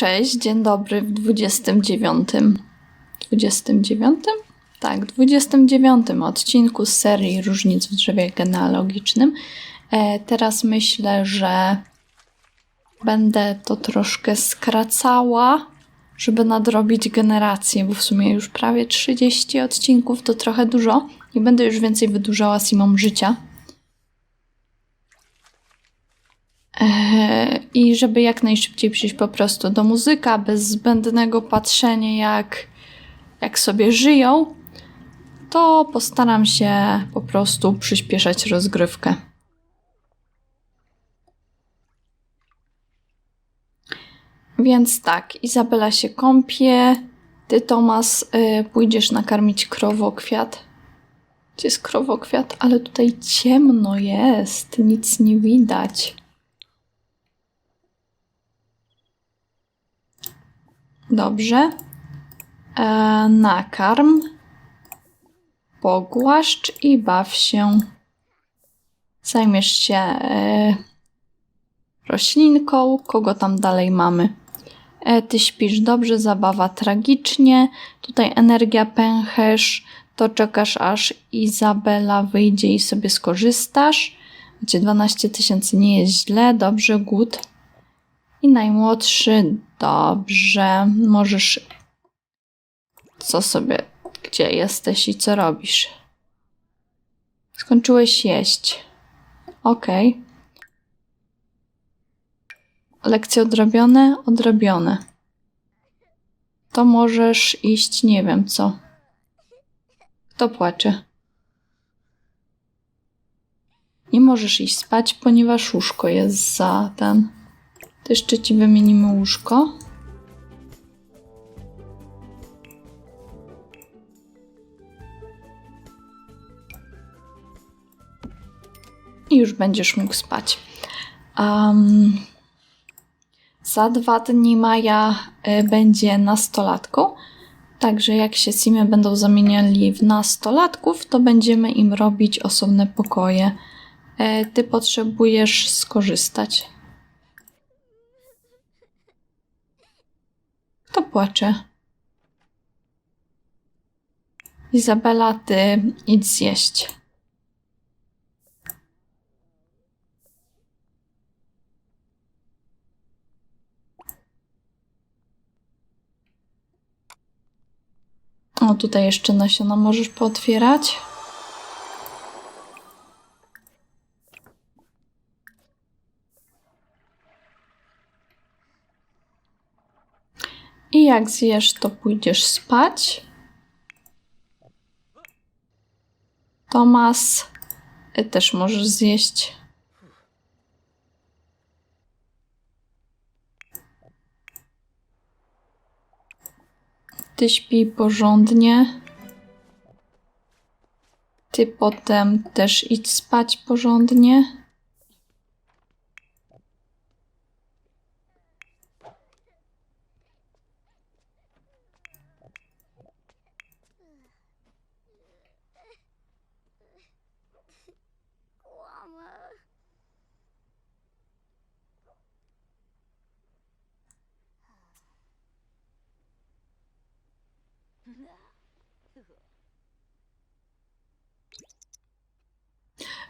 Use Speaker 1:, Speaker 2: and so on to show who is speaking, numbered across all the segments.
Speaker 1: Cześć, dzień dobry w 29. 29? Tak, 29 odcinku z serii Różnic w drzewie genealogicznym. E, teraz myślę, że będę to troszkę skracała, żeby nadrobić generację, bo w sumie już prawie 30 odcinków to trochę dużo. Nie będę już więcej wydłużała Simom życia. I żeby jak najszybciej przyjść po prostu do muzyka, bez zbędnego patrzenia, jak, jak sobie żyją, to postaram się po prostu przyspieszać rozgrywkę. Więc tak, Izabela się kąpie, ty, Tomas, y, pójdziesz nakarmić krowokwiat. Gdzie jest krowokwiat? Ale tutaj ciemno jest, nic nie widać. Dobrze. E, nakarm. Pogłaszcz i baw się. Zajmiesz się e, roślinką. Kogo tam dalej mamy? E, ty śpisz dobrze, zabawa tragicznie. Tutaj energia pęcherz. To czekasz aż Izabela wyjdzie i sobie skorzystasz. Macie 12 tysięcy, nie jest źle. Dobrze, good. I najmłodszy, dobrze. Możesz. Co sobie. Gdzie jesteś i co robisz? Skończyłeś jeść. Okej. Lekcje odrobione? Odrobione. To możesz iść, nie wiem co. Kto płacze? Nie możesz iść spać, ponieważ łóżko jest za ten. To jeszcze ci wymienimy łóżko. I już będziesz mógł spać. Um, za dwa dni Maja y, będzie nastolatką. Także jak się Simy będą zamieniali w nastolatków, to będziemy im robić osobne pokoje. E, Ty potrzebujesz skorzystać. Kto płacze? Izabela, ty idź zjeść. O, tutaj jeszcze nasiona możesz pootwierać. I jak zjesz, to pójdziesz spać. Tomas, ty też możesz zjeść. Ty śpij porządnie. Ty potem też idź spać porządnie.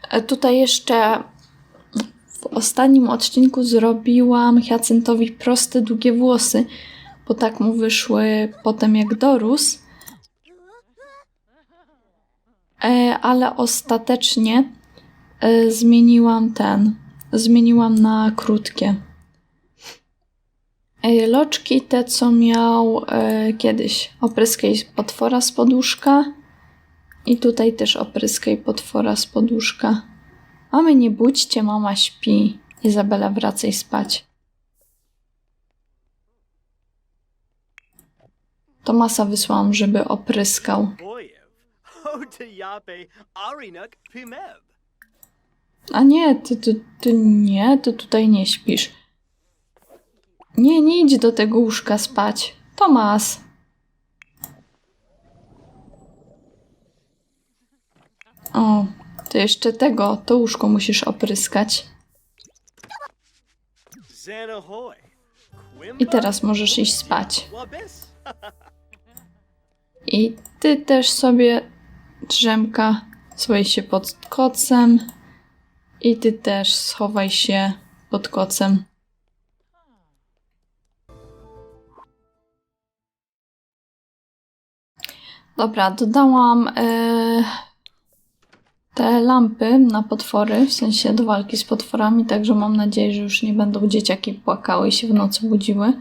Speaker 1: E, Tutaj jeszcze w ostatnim odcinku zrobiłam Hiacyntowi proste, długie włosy, bo tak mu wyszły potem jak dorósł. E, Ale ostatecznie e, zmieniłam ten, zmieniłam na krótkie. E, Loczki te, co miał kiedyś, opryskaj potwora z poduszka. I tutaj też opryskaj potwora z poduszka. Mamy, nie budźcie, mama śpi. Izabela, wracaj spać. Tomasa wysłałam, żeby opryskał. A nie, ty, ty, ty nie, ty tutaj nie śpisz. Nie, nie idź do tego łóżka spać. Tomas. O, to jeszcze tego, to łóżko musisz opryskać. I teraz możesz iść spać. I ty też sobie, drzemka, schowaj się pod kocem. I ty też schowaj się pod kocem. Dobra, dodałam e, te lampy na potwory, w sensie do walki z potworami, także mam nadzieję, że już nie będą dzieciaki płakały i się w nocy budziły.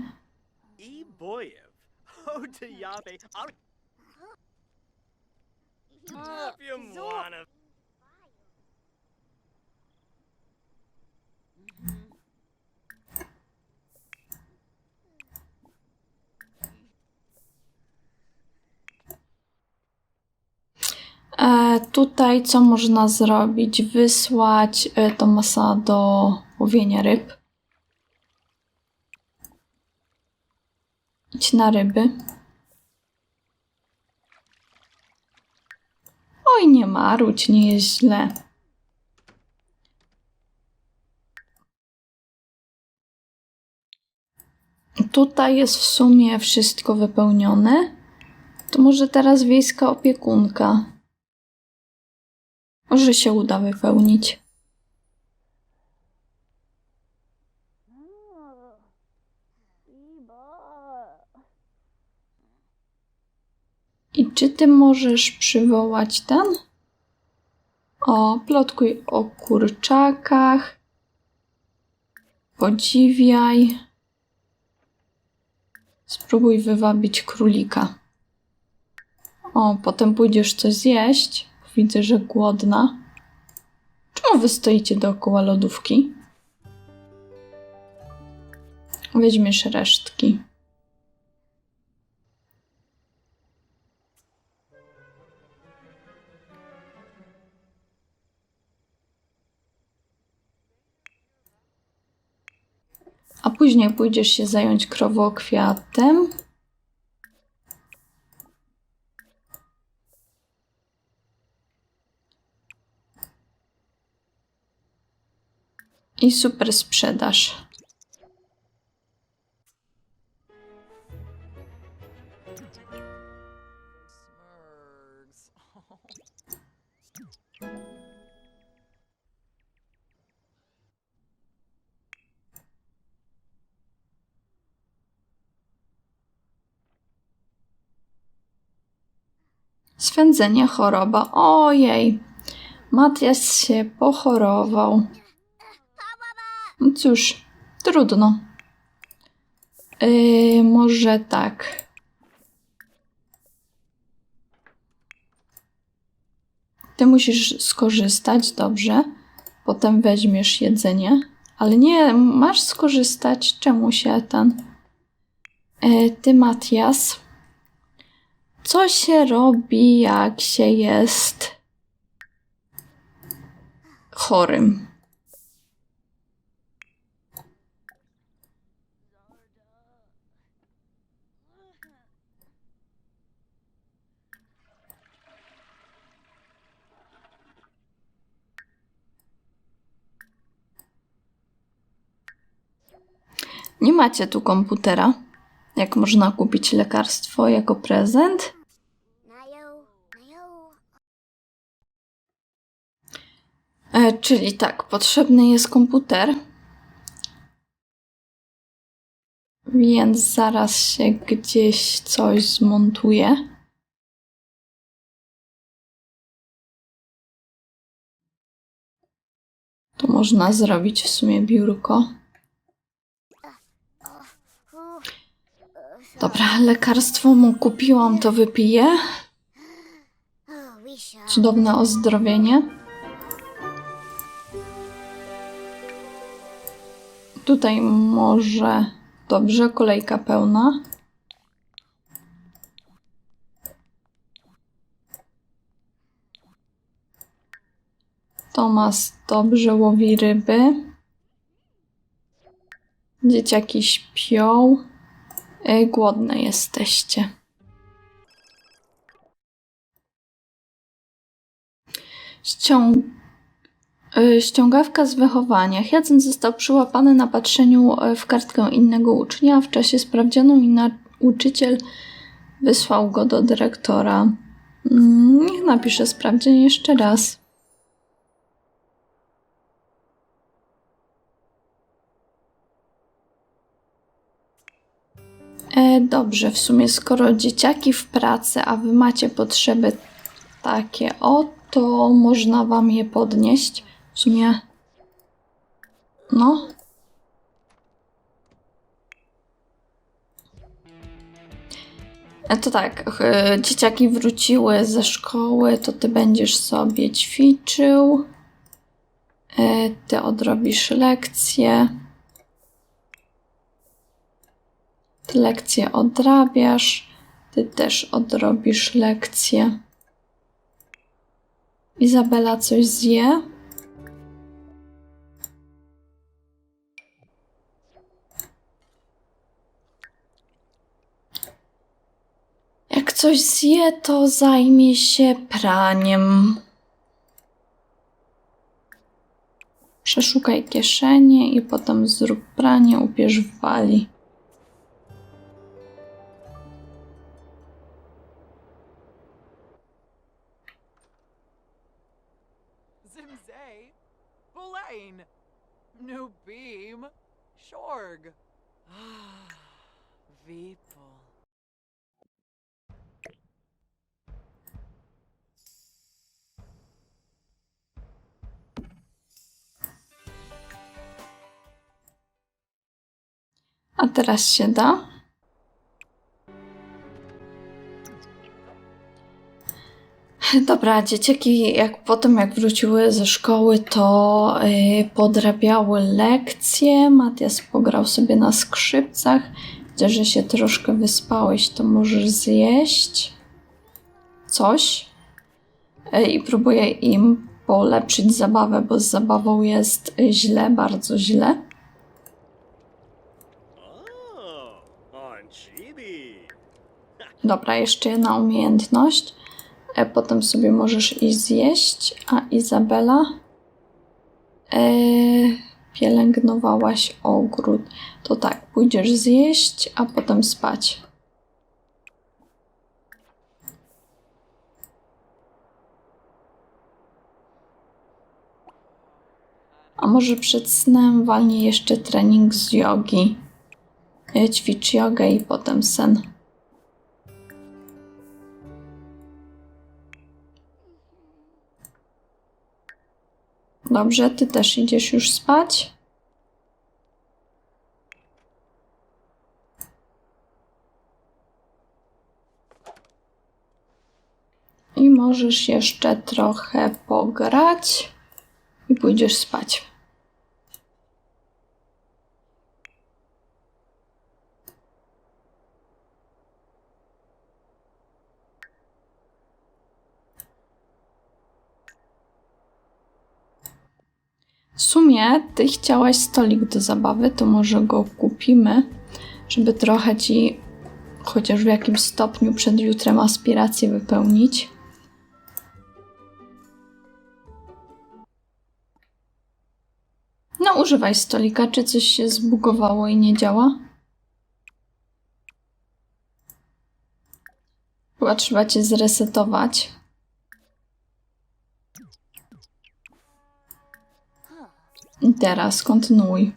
Speaker 1: Tutaj co można zrobić? Wysłać e, Tomasa do łowienia ryb. Idź na ryby. Oj, nie marudź, nie jest źle. Tutaj jest w sumie wszystko wypełnione. To może teraz wiejska opiekunka. Może się uda wypełnić. I czy ty możesz przywołać ten? O, plotkuj o kurczakach. Podziwiaj. Spróbuj wywabić królika. O, potem pójdziesz coś zjeść. Widzę, że głodna. Czemu wy stoicie dookoła lodówki? Weźmiesz resztki. A później pójdziesz się zająć krowokwiatem. I super sprzedaż. Swędzenie choroba. Ojej. Matias się pochorował. No cóż, trudno. Yy, może tak. Ty musisz skorzystać, dobrze. Potem weźmiesz jedzenie. Ale nie, masz skorzystać. Czemu się ten. Yy, ty, Matias. Co się robi, jak się jest chorym? Nie macie tu komputera. Jak można kupić lekarstwo jako prezent? E, czyli tak, potrzebny jest komputer. Więc zaraz się gdzieś coś zmontuje. Tu można zrobić w sumie biurko. Dobra, lekarstwo mu kupiłam, to wypiję. Cudowne ozdrowienie. Tutaj może. Dobrze, kolejka pełna. Tomas dobrze łowi ryby. Dzieciaki śpią. E, Głodne jesteście. Ściąg... Y, Ściągawka z wychowania. Hyacynt został przyłapany na patrzeniu e, w kartkę innego ucznia. W czasie sprawdzianu i nauczyciel wysłał go do dyrektora. Mm, Niech napisze sprawdzian jeszcze raz. E, dobrze, w sumie skoro dzieciaki w pracy, a wy macie potrzeby takie o, to można wam je podnieść. W sumie. No. E, To tak, e, dzieciaki wróciły ze szkoły, to ty będziesz sobie ćwiczył. E, Ty odrobisz lekcje. Ty lekcje odrabiasz. Ty też odrobisz lekcje. Izabela coś zje. Jak coś zje, to zajmie się praniem. Przeszukaj kieszenie i potem zrób pranie, ubierz w wali.
Speaker 2: Zimzay, Bulain, New Beam, Shorg. Veepal.
Speaker 1: A teraz się da. Dobra, dzieciaki jak potem jak wróciły ze szkoły, to yy, podrabiały lekcje. Matias pograł sobie na skrzypcach. Widzę, że się troszkę wyspałeś, to możesz zjeść coś. Yy, I próbuję im polepszyć zabawę, bo z zabawą jest źle, bardzo źle. Dobra, jeszcze jedna umiejętność. E, potem sobie możesz iść zjeść. A Izabela? E, pielęgnowałaś ogród. To tak, pójdziesz zjeść, a potem spać. A może przed snem walnie jeszcze trening z jogi. Ćwicz jogę i potem sen. Dobrze, ty też idziesz już spać? I możesz jeszcze trochę pograć i pójdziesz spać. Sumie ty chciałaś stolik do zabawy, to może go kupimy, żeby trochę ci chociaż w jakimś stopniu przed jutrem aspiracje wypełnić. No, używaj stolika. Czy coś się zbugowało i nie działa? Chyba trzeba cię zresetować. I teraz kontynuuj.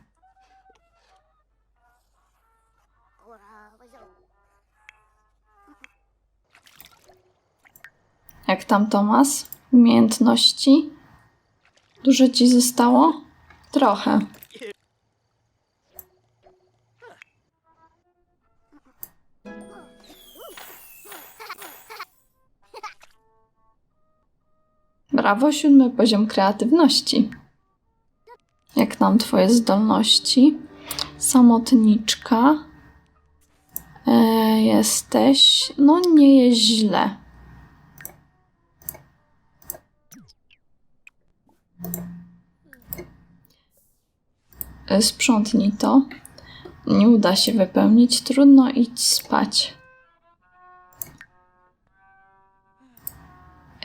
Speaker 1: Jak tam Tomas? Umiejętności? Dużo ci zostało? Trochę. Brawo, siódmy poziom kreatywności. Jak nam twoje zdolności? Samotniczka. E, jesteś. No, nie jest źle. E, Sprzątnij to. Nie uda się wypełnić. Trudno idź spać.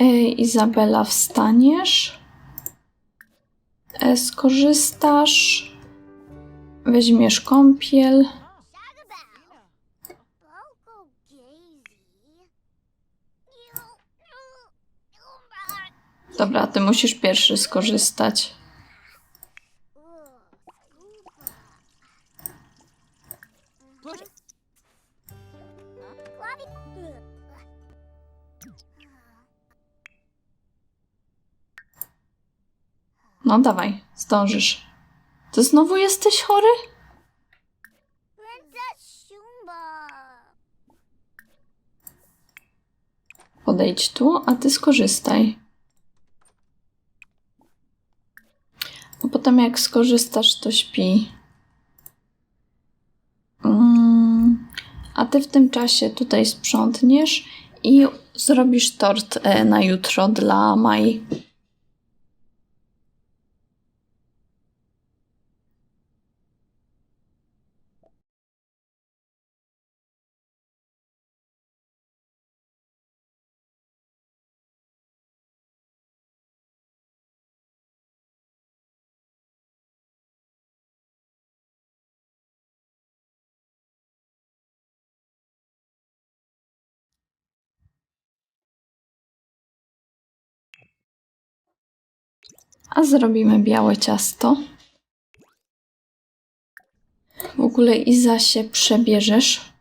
Speaker 1: E, Izabela, wstaniesz? E, skorzystasz, weźmiesz kąpiel. Dobra, ty musisz pierwszy skorzystać. No dawaj, zdążysz. Ty znowu jesteś chory? Podejdź tu, a ty skorzystaj. A potem jak skorzystasz, to śpi. Mm, a ty w tym czasie tutaj sprzątniesz i zrobisz tort e, na jutro dla Mai. A zrobimy białe ciasto. W ogóle Iza się przebierzesz.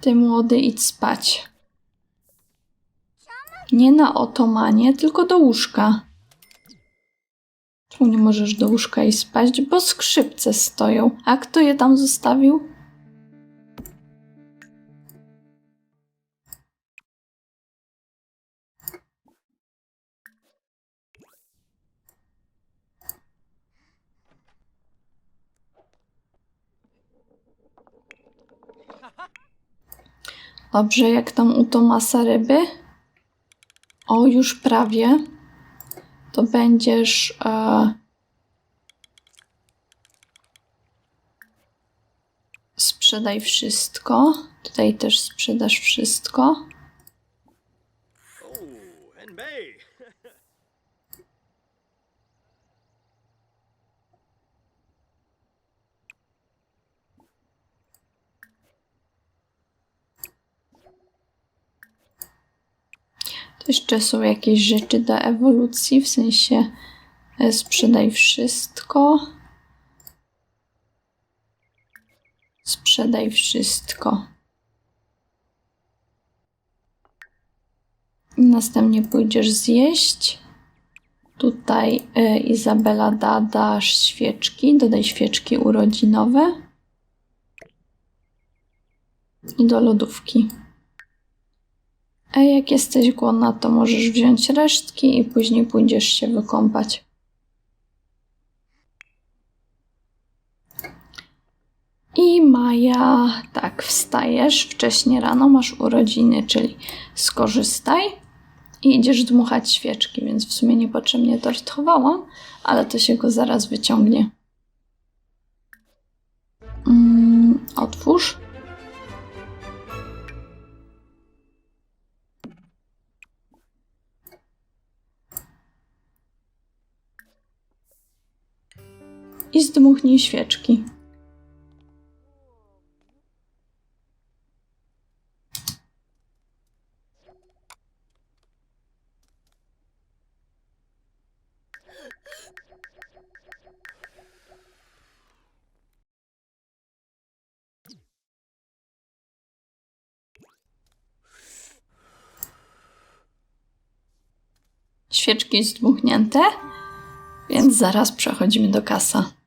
Speaker 1: Ty młody idź spać. Nie na otomanie, tylko do łóżka. Nie możesz do łóżka i spać? Bo skrzypce stoją. A kto je tam zostawił? Dobrze, jak tam u Tomasa ryby? O, już prawie to będziesz. E, sprzedaj wszystko. Tutaj też sprzedasz wszystko. Jeszcze są jakieś rzeczy do ewolucji, w sensie e, sprzedaj wszystko. Sprzedaj wszystko. Następnie pójdziesz zjeść. Tutaj e, Izabela da, dasz świeczki, dodaj świeczki urodzinowe. I do lodówki. A jak jesteś głodna, to możesz wziąć resztki i później pójdziesz się wykąpać. I Maja, tak, wstajesz wcześnie rano, masz urodziny, czyli skorzystaj i idziesz dmuchać świeczki, więc w sumie niepotrzebnie tort chowałam, ale to się go zaraz wyciągnie. Mm, otwórz. I zdmuchnij świeczki. Świeczki zdmuchnięte, więc zaraz przechodzimy do kasa.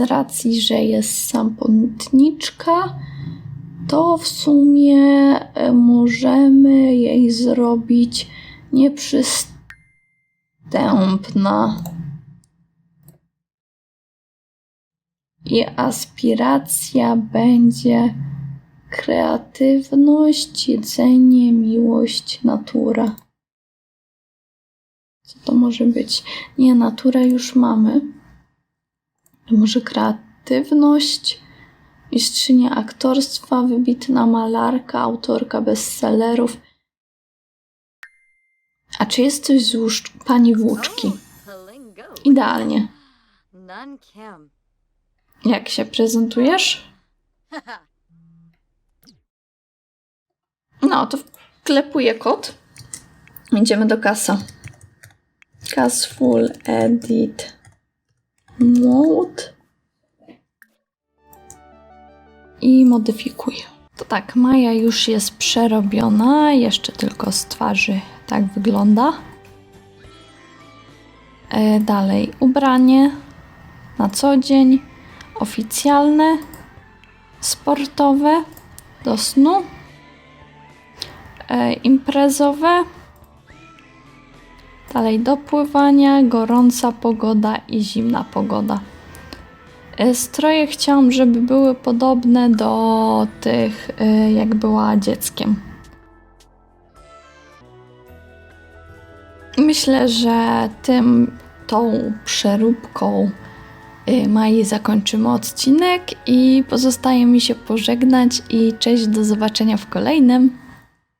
Speaker 1: Z racji, że jest samopontniczka, to w sumie e, możemy jej zrobić nieprzystępna. I aspiracja będzie kreatywność, jedzenie, miłość, natura. Co to może być? Nie, naturę już mamy. Może kreatywność, mistrzynia aktorstwa, wybitna malarka, autorka bestsellerów. A czy jest coś z łuszcz- pani włóczki? Idealnie. Jak się prezentujesz? No, to wklepuję kod. Idziemy do kasa. Cas full edit mode. I modyfikuję. To tak, Maja już jest przerobiona. Jeszcze tylko z twarzy tak wygląda. E, dalej, ubranie na co dzień, oficjalne, sportowe, do snu, e, imprezowe, dalej do pływania, gorąca pogoda i zimna pogoda. E, Stroje chciałam, żeby były podobne do tych, e, jak była dzieckiem. Myślę, że tym, tą przeróbką y, Mai zakończymy odcinek i pozostaje mi się pożegnać i cześć, do zobaczenia w kolejnym.